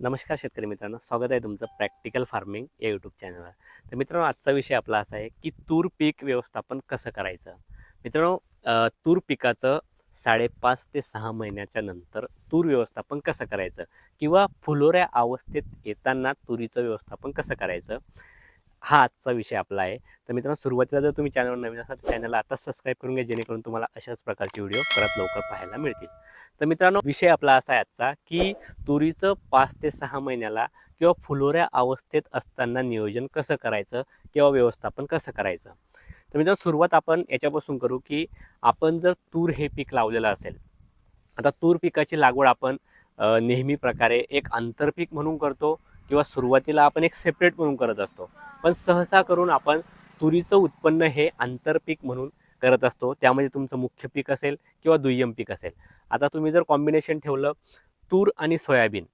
नमस्कार शेतकरी मित्रांनो स्वागत आहे तुमचं प्रॅक्टिकल फार्मिंग या यूट्यूब चॅनलवर तर मित्रांनो आजचा विषय आपला असा आहे की तूर पीक व्यवस्थापन कसं करायचं? मित्रांनो तूर पिकाचं साडेपाच ते सहा महिन्याच्या नंतर तूर व्यवस्थापन कसं करायचं? किंवा फुलोऱ्या अवस्थेत येताना तुरीचं व्यवस्थापन कसं करायचं? हा आजचा विषय आपला आहे. तर मित्रांनो सुरुवातीला जर तुम्ही चॅनलवर नवीन असाल तर चॅनलला आता सबस्क्राईब करून घ्या जेणेकरून तुम्हाला अशाच प्रकारचे व्हिडिओ परत लवकर पाहायला मिळतील. तर मित्रांनो विषय आपला असा आहे आजचा की तुरीचं पाच ते सहा महिन्याला किंवा फुलोऱ्या अवस्थेत असताना नियोजन कसं करायचं किंवा व्यवस्थापन कसं करायचं? तर मित्रांनो सुरुवात आपण याच्यापासून करू की आपण जर तूर हे पीक लावलेलं असेल आता तूर पिकाची लागवड आपण नेहमी प्रकारे एक आंतरपीक म्हणून करतो किंवा सुरुवातीला आपण एक सेपरेट म्हणून करत असतो. पण सहसा करून आपण तुरीचं उत्पन्न हे आंतरपीक म्हणून करत असतो. त्यामध्ये तुमचं मुख्य पीक असेल किंवा दुय्यम पीक असेल. आता तुम्ही जर कॉम्बिनेशन ठेवलं तूर आणि सोयाबीन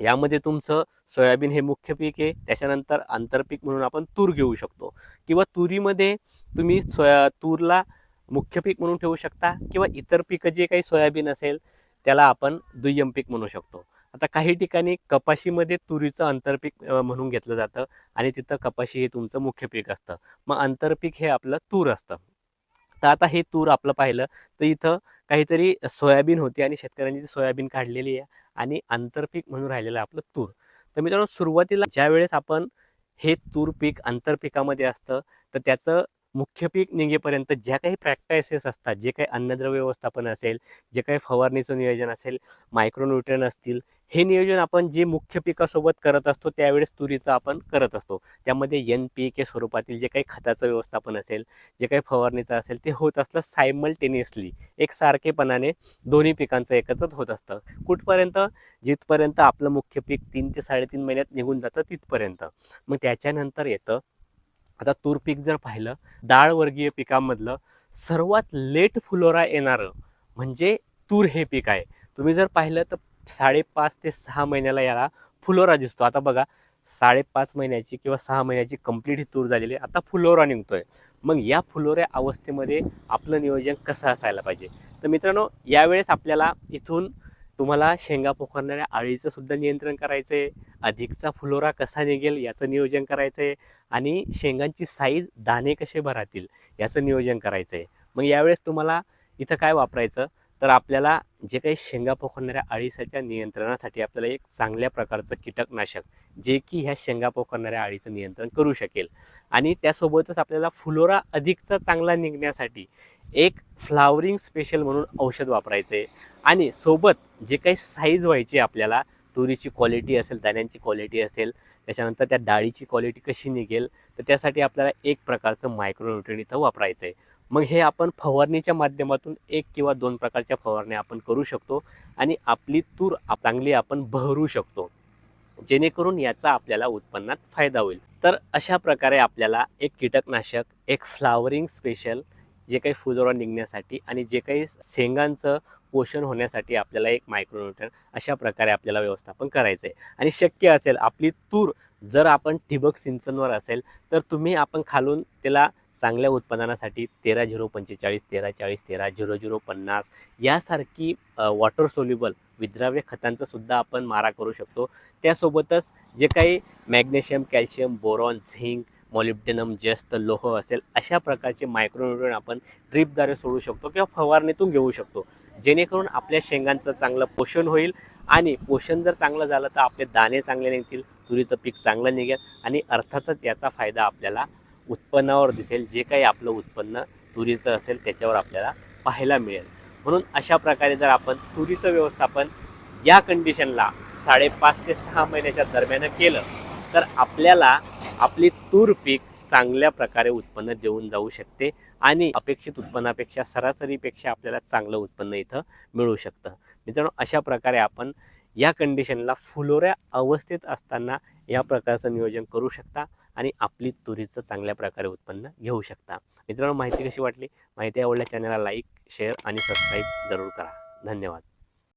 यामध्ये तुमचं सोयाबीन हे मुख्य पीक आहे. त्याच्यानंतर आंतरपीक म्हणून आपण तूर घेऊ शकतो. किंवा तुरीमध्ये तुम्ही सोया तूरला मुख्य पीक म्हणून ठेवू शकता. किंवा इतर पिकं जे काही सोयाबीन असेल त्याला आपण दुय्यम पीक म्हणू शकतो. आता काही ठिकाणी कपाशीमध्ये तुरीचं आंतरपीक म्हणून घेतलं जातं आणि तिथं कपाशी हे तुमचं मुख्य पीक असतं. मग आंतरपीक हे आपलं तूर असतं. तर आता हे तूर आपलं पाहिलं तर इथं काहीतरी सोयाबीन होती आणि शेतकऱ्यांनी ती सोयाबीन काढलेली आहे आणि आंतरपीक म्हणून राहिलेलं आपलं तूर. तर मित्रांनो सुरुवातीला ज्या वेळेस आपण हे तूर पीक आंतरपिकामध्ये असतं तर त्याचं मुख्य पीक निघेपर्यंत ज्या काही प्रॅक्टायसेस असतात जे काही अन्नद्रव्य व्यवस्थापन असेल जे काही फवारणीचं नियोजन असेल मायक्रोन्युट्रियन असतील हे नियोजन आपण जे मुख्य पिकासोबत करत असतो त्यावेळेस तुरीचं आपण करत असतो. त्यामध्ये एन पी के स्वरूपातील जे काही खताचं व्यवस्थापन असेल जे काही फवारणीचं असेल ते होत असलं सायमल्टेनियसली एक सारखेपणाने दोन्ही पिकांचं एकत्र होत असतं. कुठपर्यंत? जिथपर्यंत आपलं मुख्य पीक तीन ते साडेतीन महिन्यात निघून जातं तिथपर्यंत. मग त्याच्यानंतर येतं आता तूर पीक जर पाहिलं डाळवर्गीय पिकांमधलं सर्वात लेट फुलोरा येणारं म्हणजे तूर हे पीक आहे. तुम्ही जर पाहिलं तर साडेपाच ते सहा महिन्याला याला फुलोरा दिसतो. आता बघा साडेपाच महिन्याची किंवा सहा महिन्याची कंप्लीट ही तूर झालेली आहे. आता फुलोरा निघतोय. मग या फुलोऱ्या अवस्थेमध्ये आपलं नियोजन कसं असायला पाहिजे? तर मित्रांनो यावेळेस आपल्याला इथून तुम्हाला शेंगा पोखरणाऱ्या आळीचं सुद्धा नियंत्रण करायचं आहे अधिकचा फुलोरा कसा निघेल याचं नियोजन करायचं आहे आणि शेंगांची साईज दाणे कसे भरातील याचं नियोजन करायचं आहे मग यावेळेस तुम्हाला इथं काय वापरायचं? तर आपल्याला जे काही शेंगा पोखरणाऱ्या अळीसाच्या नियंत्रणासाठी आपल्याला एक चांगल्या प्रकारचं कीटकनाशक जे की ह्या शेंगा पोखरणाऱ्या अळीचं नियंत्रण करू शकेल. आणि त्यासोबतच आपल्याला फुलोरा अधिकचा चांगला निघण्यासाठी एक फ्लावरिंग स्पेशल म्हणून औषध वापरायचं. आहे आणि सोबत जे काही साईज व्हायची आपल्याला तुरीची क्वालिटी असेल दाण्यांची क्वालिटी असेल त्याच्यानंतर त्या डाळीची क्वालिटी कशी निघेल तर त्यासाठी आपल्याला एक प्रकारचं मायक्रोन्युट्रिन इथं वापरायचं आहे मग हे आपण फवारणीच्या माध्यमातून एक किंवा दोन प्रकारच्या फवारण्या आपण करू शकतो आणि आपली तूर चांगली आपण बहरू शकतो जेणेकरून याचा आपल्याला उत्पन्नात फायदा होईल. तर अशा प्रकारे आपल्याला एक कीटकनाशक एक फ्लावरिंग स्पेशल जे काही फुलोरा निघण्यासाठी आणि जे काही शेंगांचं पोषण होण्यासाठी आपल्याला एक मायक्रोन्युट्रन अशा प्रकारे आपल्याला व्यवस्थापन करायचं आहे आणि शक्य असेल आपली तूर जर आपण ठिबक सिंचनवर असेल तर तुम्ही आपण खालून त्याला चांगल्या उत्पादनासाठी तेरा झिरो पंचेचाळीस तेरा चाळीस तेरा झिरो झिरो पन्नास यासारखी वॉटर सोल्युबल विद्राव्य खतांचा सुद्धा आपण मारा करू शकतो. त्यासोबतच जे काही magnesium calcium boron zinc molybdenum जस्त लोह असेल अशा प्रकारचे मायक्रोन्युट्रन आपण ड्रीपद्वारे सोडू शकतो किंवा फवारणीतून घेऊ शकतो. जेणेकरून आपल्या शेंगांचं चांगलं पोषण होईल आणि पोषण जर चांगलं झालं तर आपले दाणे चांगले निघतील तुरीचं पीक चांगलं निघेल आणि अर्थातच याचा फायदा आपल्याला उत्पन्नावर दिसेल. जे काही आपलं उत्पन्न तुरीचं असेल त्याच्यावर आपल्याला पाहायला मिळेल. म्हणून अशा प्रकारे जर आपण तुरीचं व्यवस्थापन या कंडिशनला साडेपाच ते सहा महिन्याच्या दरम्यान केलं तर आपल्याला आपली तूर पीक चांगल्या प्रकारे उत्पन्न देऊन जाऊ शकते आणि अपेक्षित उत्पन्नापेक्षा सरासरीपेक्षा आपल्याला चांगलं उत्पन्न इथं मिळू शकतं. मित्रांनो अशा प्रकारे आपण या कंडिशनला फुलोऱ्या अवस्थेत असताना या प्रकारचं नियोजन करू शकता आणि आपली तुरीचं चांगल्या प्रकारे उत्पन्न घेऊ शकता. मित्रांनो माहिती कशी वाटली? माहिती आवडल्या चॅनलला लाईक शेअर आणि सबस्क्राईब जरूर करा. धन्यवाद.